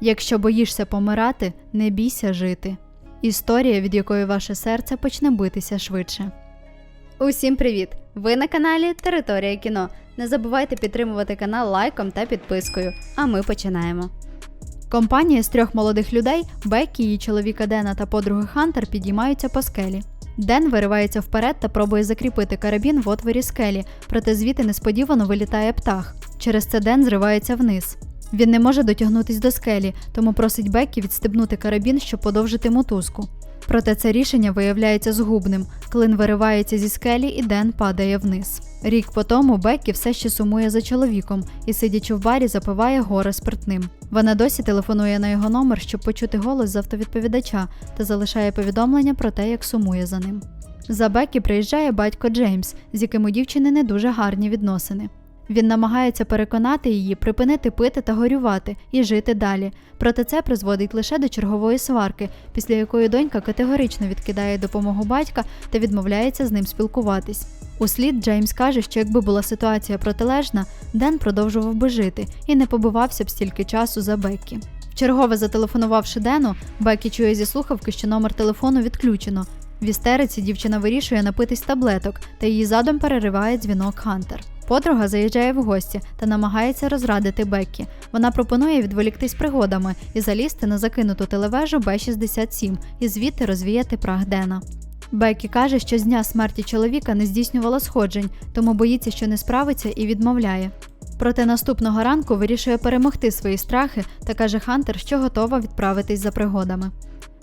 Якщо боїшся помирати, не бійся жити. Історія, від якої ваше серце почне битися швидше. Усім привіт! Ви на каналі Територія кіно. Не забувайте підтримувати канал лайком та підпискою. А ми починаємо. Компанія з трьох молодих людей Беккі, її чоловіка Дена та подруги Хантер підіймаються по скелі. Ден виривається вперед та пробує закріпити карабін в отворі скелі, проте звідти несподівано вилітає птах. Через це Ден зривається вниз. Він не може дотягнутись до скелі, тому просить Беккі відстебнути карабін, щоб подовжити мотузку. Проте це рішення виявляється згубним. Клин виривається зі скелі і Ден падає вниз. Рік по тому Беккі все ще сумує за чоловіком і, сидячи в барі, запиває горе спиртним. Вона досі телефонує на його номер, щоб почути голос з автовідповідача та залишає повідомлення про те, як сумує за ним. За Беккі приїжджає батько Джеймс, з яким у дівчини не дуже гарні відносини. Він намагається переконати її припинити пити та горювати і жити далі. Проте це призводить лише до чергової сварки, після якої донька категорично відкидає допомогу батька та відмовляється з ним спілкуватись. Услід Джеймс каже, що якби була ситуація протилежна, Ден продовжував би жити і не побивався б стільки часу за Беккі. Вчергове зателефонувавши Дену, Беккі чує зі слухавки, що номер телефону відключено. В істериці дівчина вирішує напитись таблеток, та її задом перериває дзвінок Хантер. Подруга заїжджає в гості та намагається розрадити Беккі. Вона пропонує відволіктись пригодами і залізти на закинуту телевежу Б-67 і звідти розвіяти прах Дена. Беккі каже, що з дня смерті чоловіка не здійснювала сходжень, тому боїться, що не справиться і відмовляє. Проте наступного ранку вирішує перемогти свої страхи та каже Хантер, що готова відправитись за пригодами.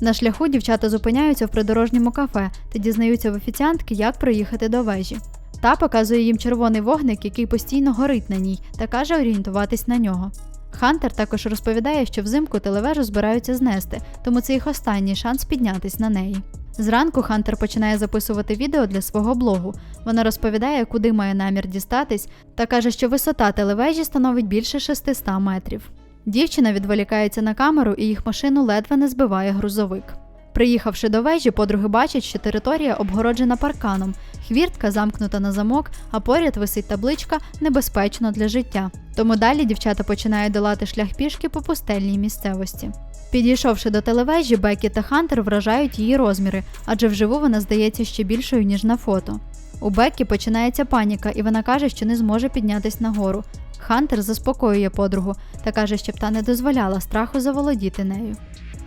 На шляху дівчата зупиняються в придорожньому кафе та дізнаються в офіціантки, як проїхати до вежі. Та показує їм червоний вогник, який постійно горить на ній, та каже орієнтуватись на нього. Хантер також розповідає, що взимку телевежу збираються знести, тому це їх останній шанс піднятись на неї. Зранку Хантер починає записувати відео для свого блогу. Вона розповідає, куди має намір дістатись, та каже, що висота телевежі становить більше 600 метрів. Дівчина відволікається на камеру і їх машину ледве не збиває грузовик. Приїхавши до вежі, подруги бачать, що територія обгороджена парканом, хвіртка замкнута на замок, а поряд висить табличка Небезпечно для життя. Тому далі дівчата починають долати шлях пішки по пустельній місцевості. Підійшовши до телевежі, Бекі та Хантер вражають її розміри, адже вживу вона здається ще більшою, ніж на фото. У Бекі починається паніка, і вона каже, що не зможе піднятись нагору. Хантер заспокоює подругу та каже, щоб та не дозволяла страху заволодіти нею.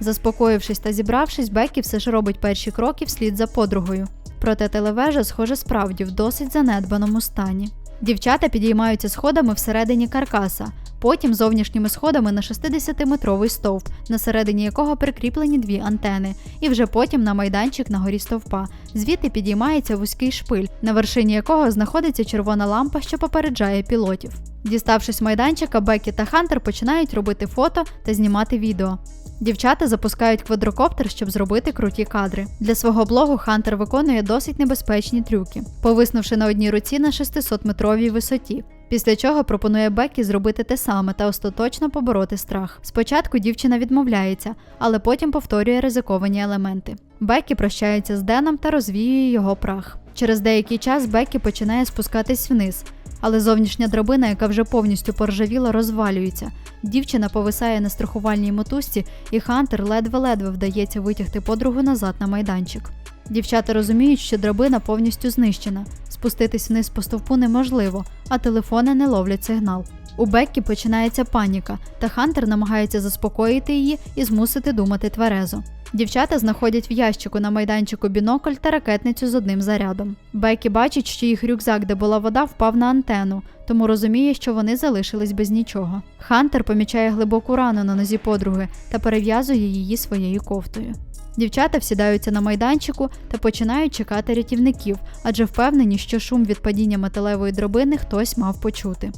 Заспокоївшись та зібравшись, Бекі все ж робить перші кроки вслід за подругою. Проте телевежа, схоже, справді в досить занедбаному стані. Дівчата підіймаються сходами всередині каркаса, потім зовнішніми сходами на 60-метровий стовп, на середині якого прикріплені дві антени, і вже потім на майданчик на горі стовпа. Звідти підіймається вузький шпиль, на вершині якого знаходиться червона лампа, що попереджає пілотів. Діставшись майданчика, Бекі та Хантер починають робити фото та знімати відео. Дівчата запускають квадрокоптер, щоб зробити круті кадри. Для свого блогу Хантер виконує досить небезпечні трюки, повиснувши на одній руці на 600-метровій висоті. Після чого пропонує Бекі зробити те саме та остаточно побороти страх. Спочатку дівчина відмовляється, але потім повторює ризиковані елементи. Бекі прощається з Деном та розвіює його прах. Через деякий час Бекі починає спускатись вниз, але зовнішня драбина, яка вже повністю поржавіла, розвалюється. Дівчина повисає на страхувальній мотузці, і Хантер ледве-ледве вдається витягти подругу назад на майданчик. Дівчата розуміють, що драбина повністю знищена. Спуститись вниз по стовпу неможливо, а телефони не ловлять сигнал. У Беккі починається паніка, та Хантер намагається заспокоїти її і змусити думати тверезо. Дівчата знаходять в ящику на майданчику бінокль та ракетницю з одним зарядом. Бекі бачить, що їх рюкзак, де була вода, впав на антенну, тому розуміє, що вони залишились без нічого. Хантер помічає глибоку рану на нозі подруги та перев'язує її своєю кофтою. Дівчата всідаються на майданчику та починають чекати рятівників, адже впевнені, що шум від падіння металевої дробини хтось мав почути.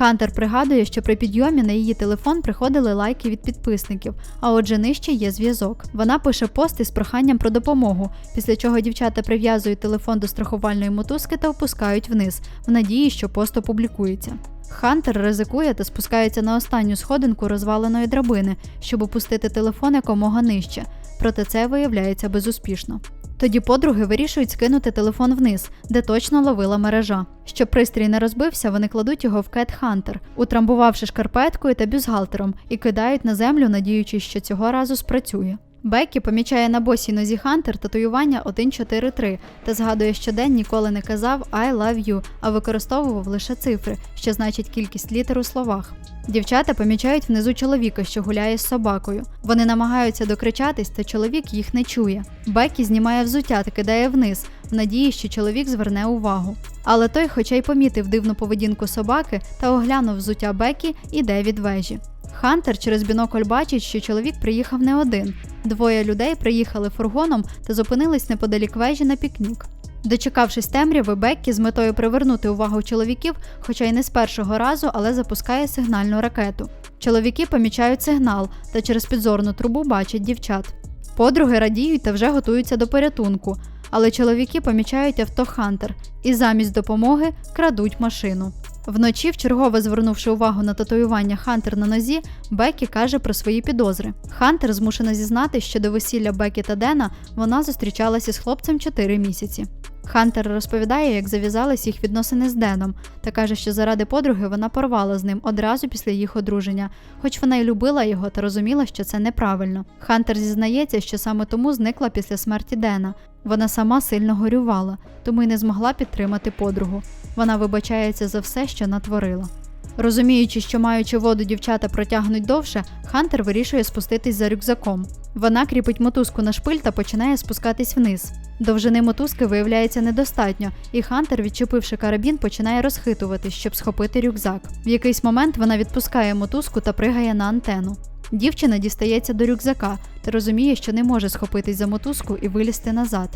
Хантер пригадує, що при підйомі на її телефон приходили лайки від підписників, а отже нижче є зв'язок. Вона пише пости з проханням про допомогу, після чого дівчата прив'язують телефон до страхувальної мотузки та опускають вниз, в надії, що пост опублікується. Хантер ризикує та спускається на останню сходинку розваленої драбини, щоб опустити телефон якомога нижче, проте це виявляється безуспішно. Тоді подруги вирішують скинути телефон вниз, де точно ловила мережа. Щоб пристрій не розбився, вони кладуть його в Cat Hunter, утрамбувавши шкарпеткою та бюзгалтером, і кидають на землю, надіючись, що цього разу спрацює. Беккі помічає на босій нозі Хантер татуювання 143 та згадує, що Ден ніколи не казав I love you, а використовував лише цифри, що значить кількість літер у словах. Дівчата помічають внизу чоловіка, що гуляє з собакою. Вони намагаються докричатись, та чоловік їх не чує. Бекі знімає взуття та кидає вниз, в надії, що чоловік зверне увагу. Але той, хоча й помітив дивну поведінку собаки та оглянув взуття Бекі, іде від вежі. Хантер через бінокль бачить, що чоловік приїхав не один. Двоє людей приїхали фургоном та зупинились неподалік вежі на пікнік. Дочекавшись темряви, Беккі з метою привернути увагу чоловіків, хоча й не з першого разу, але запускає сигнальну ракету. Чоловіки помічають сигнал та через підзорну трубу бачать дівчат. Подруги радіють та вже готуються до порятунку, але чоловіки помічають авто Хантер і замість допомоги крадуть машину. Вночі, вчергове звернувши увагу на татуювання Хантер на нозі, Бекі каже про свої підозри. Хантер змушена зізнати, що до весілля Бекі та Дена вона зустрічалася з хлопцем 4 місяці. Хантер розповідає, як зав'язались їх відносини з Деном, та каже, що заради подруги вона порвала з ним одразу після їх одруження, хоч вона й любила його та розуміла, що це неправильно. Хантер зізнається, що саме тому зникла після смерті Дена. Вона сама сильно горювала, тому й не змогла підтримати подругу. Вона вибачається за все, що натворила. Розуміючи, що маючи воду дівчата протягнуть довше, Хантер вирішує спуститись за рюкзаком. Вона кріпить мотузку на шпиль та починає спускатись вниз. Довжини мотузки виявляється недостатньо, і Хантер, відчепивши карабін, починає розхитуватись, щоб схопити рюкзак. В якийсь момент вона відпускає мотузку та пригає на антену. Дівчина дістається до рюкзака та розуміє, що не може схопитись за мотузку і вилізти назад.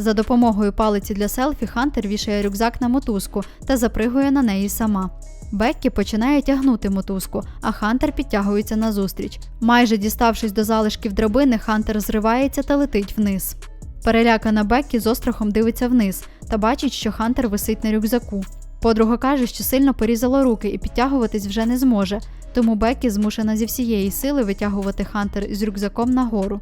За допомогою палиці для селфі Хантер вішає рюкзак на мотузку та запригує на неї сама. Беккі починає тягнути мотузку, а Хантер підтягується назустріч. Майже діставшись до залишків драбини, Хантер зривається та летить вниз. Перелякана Беккі з острахом дивиться вниз та бачить, що Хантер висить на рюкзаку. Подруга каже, що сильно порізала руки і підтягуватись вже не зможе, тому Беккі змушена зі всієї сили витягувати Хантер з рюкзаком нагору.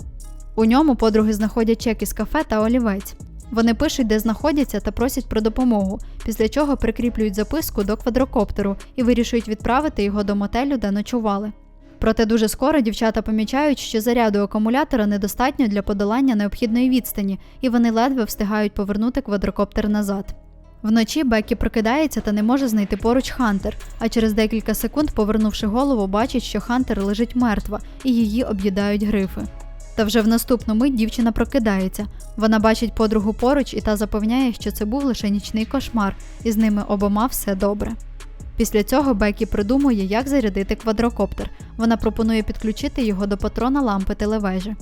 У ньому подруги знаходять чек із кафе та олівець. Вони пишуть, де знаходяться, та просять про допомогу, після чого прикріплюють записку до квадрокоптеру і вирішують відправити його до мотелю, де ночували. Проте дуже скоро дівчата помічають, що заряду акумулятора недостатньо для подолання необхідної відстані, і вони ледве встигають повернути квадрокоптер назад. Вночі Бекі прокидається та не може знайти поруч Хантер, а через декілька секунд, повернувши голову, бачить, що Хантер лежить мертва і її об'їдають грифи. Та вже в наступну мить дівчина прокидається. Вона бачить подругу поруч і та запевняє, що це був лише нічний кошмар, і з ними обома все добре. Після цього Бекі придумує, як зарядити квадрокоптер. Вона пропонує підключити його до патрона лампи телевежі.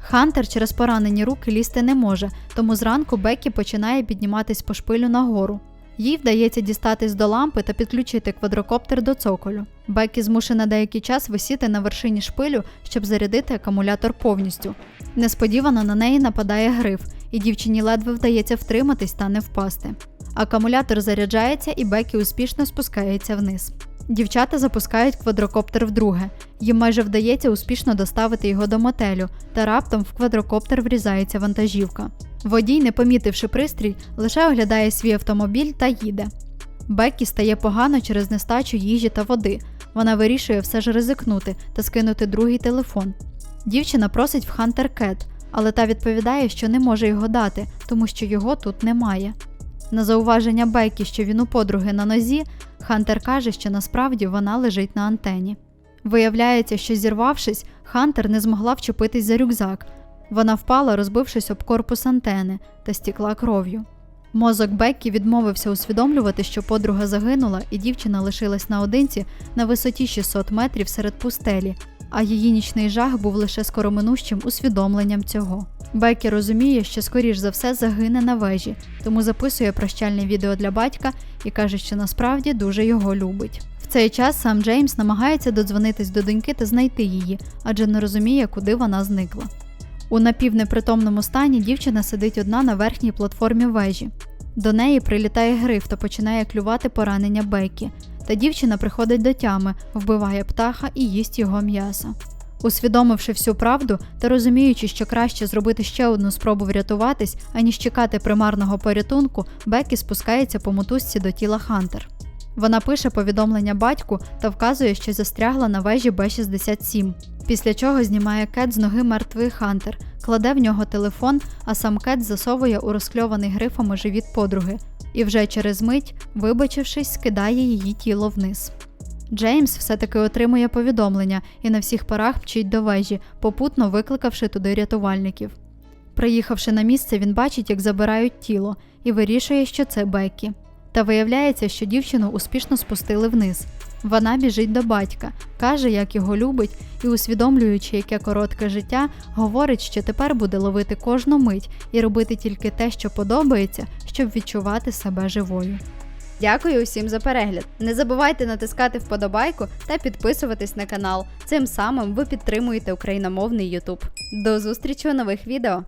Хантер через поранені руки лізти не може, тому зранку Бекі починає підніматись по шпилю нагору. Їй вдається дістатись до лампи та підключити квадрокоптер до цоколю. Бекі змушена деякий час висіти на вершині шпилю, щоб зарядити акумулятор повністю. Несподівано на неї нападає гриф, і дівчині ледве вдається втриматись та не впасти. Акумулятор заряджається і Бекі успішно спускається вниз. Дівчата запускають квадрокоптер вдруге. Їм майже вдається успішно доставити його до мотелю, та раптом в квадрокоптер врізається вантажівка. Водій, не помітивши пристрій, лише оглядає свій автомобіль та їде. Беккі стає погано через нестачу їжі та води. Вона вирішує все ж ризикнути та скинути другий телефон. Дівчина просить в Хантер Кет, але та відповідає, що не може його дати, тому що його тут немає. На зауваження Бекі, що він у подруги на нозі, Хантер каже, що насправді вона лежить на антені. Виявляється, що зірвавшись, Хантер не змогла вчепитись за рюкзак. Вона впала, розбившись об корпус антени та стікла кров'ю. Мозок Беккі відмовився усвідомлювати, що подруга загинула, і дівчина лишилась наодинці на висоті 600 метрів серед пустелі, а її нічний жах був лише скороминущим усвідомленням цього. Бекі розуміє, що скоріш за все загине на вежі, тому записує прощальне відео для батька і каже, що насправді дуже його любить. В цей час сам Джеймс намагається додзвонитись до доньки та знайти її, адже не розуміє, куди вона зникла. У напівнепритомному стані дівчина сидить одна на верхній платформі вежі. До неї прилітає гриф та починає клювати поранення Бекі. Та дівчина приходить до тями, вбиває птаха і їсть його м'ясо. Усвідомивши всю правду та розуміючи, що краще зробити ще одну спробу врятуватись, аніж чекати примарного порятунку, Бекі спускається по мотузці до тіла Хантер. Вона пише повідомлення батьку та вказує, що застрягла на вежі Б-67. Після чого знімає кет з ноги мертвий Хантер, кладе в нього телефон, а сам кет засовує у розкльований грифами живіт подруги, і вже через мить, вибачившись, скидає її тіло вниз. Джеймс все-таки отримує повідомлення і на всіх парах мчить до вежі, попутно викликавши туди рятувальників. Приїхавши на місце, він бачить, як забирають тіло, і вирішує, що це Беккі. Та виявляється, що дівчину успішно спустили вниз. Вона біжить до батька, каже, як його любить, і, усвідомлюючи, яке коротке життя, говорить, що тепер буде ловити кожну мить і робити тільки те, що подобається, щоб відчувати себе живою. Дякую усім за перегляд. Не забувайте натискати вподобайку та підписуватись на канал. Цим самим ви підтримуєте україномовний YouTube. До зустрічі у нових відео!